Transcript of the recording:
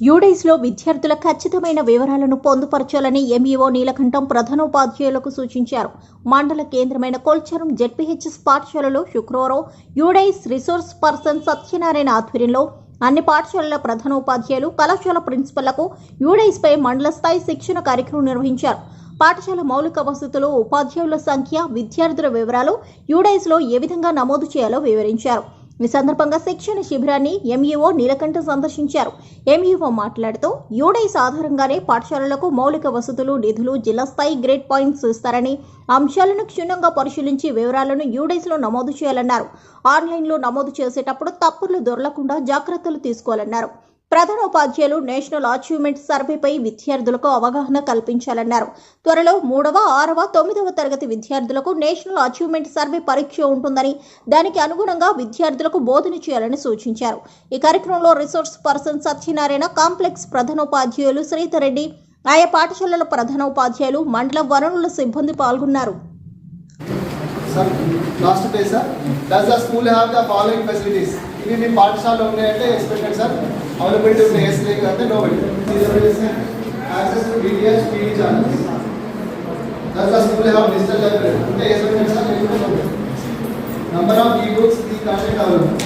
యూడైస్లో విద్యార్థుల ఖచ్చితమైన వివరాలను పొందుపరచాలని ఎంఈఓ నీలకంఠం ప్రధానోపాధ్యాయులకు సూచించారు. మండల కేంద్రమైన కోల్చరం జెడ్పీహెచ్ఎస్ పాఠశాలలో శుక్రవారం యూడైస్ రిసోర్స్ పర్సన్ సత్యనారాయణ ఆధ్వర్యంలో అన్ని పాఠశాలల ప్రధానోపాధ్యాయులు కళాశాల ప్రిన్సిపల్లకు యూడైస్పై మండల స్థాయి శిక్షణ కార్యక్రమం నిర్వహించారు. పాఠశాల మౌలిక వసతులు ఉపాధ్యాయుల సంఖ్య విద్యార్థుల వివరాలు యూడైస్లో ఏ విధంగా నమోదు చేయాలో వివరించారు. ఈ సందర్భంగా శిక్షణ శిబిరాన్ని ఎంఈఓ నీలకంఠ సందర్శించారు. ఎంఈఓ మాట్లాడుతూ యూడైస్ ఆధారంగానే పాఠశాలలకు మౌలిక వసతులు నిధులు జిల్లా స్థాయి గ్రేడ్ పాయింట్స్ ఇస్తారని అంశాలను క్షుణ్ణంగా పరిశీలించి వివరాలను యూడైస్లో నమోదు చేయాలన్నారు. ఆన్లైన్లో నమోదు చేసేటప్పుడు తప్పులు దొరలకుండా జాగ్రత్తలు తీసుకోవాలన్నారు. ప్రధానోపాధ్యాయులు నేషనల్ అచీవ్మెంట్ సర్వేపై విద్యార్థులకు అవగాహన కల్పించాలన్నారు. త్వరలో మూడవ ఆరవ తొమ్మిదవ తరగతి విద్యార్థులకు నేషనల్ అచీవ్మెంట్ సర్వే పరీక్ష ఉంటుందని దానికి అనుగుణంగా విద్యార్థులకు బోధన చేయాలని సూచించారు. ఈ కార్యక్రమంలో రిసోర్స్ పర్సన్ సత్యనారాయణ కాంప్లెక్స్ ప్రధానోపాధ్యాయులు శ్రీధర్ రెడ్డి ఆయా పాఠశాలల ప్రధానోపాధ్యాయులు మండల వనరుల సిబ్బంది పాల్గొన్నారు. Sir last sir does the school have the following facilities ఇవి మీ పాఠశాలలో ఉన్నాయంటే ఎక్స్పెక్టెడ్ సార్ అవైలబిలిటీ ఉన్నాయి ఎస్ లేక అంటే no access to DTS TV channels does the school have digital library అంటే ఎక్స్పెక్టెడ్ సార్ లేకుంటే no number of e books e content available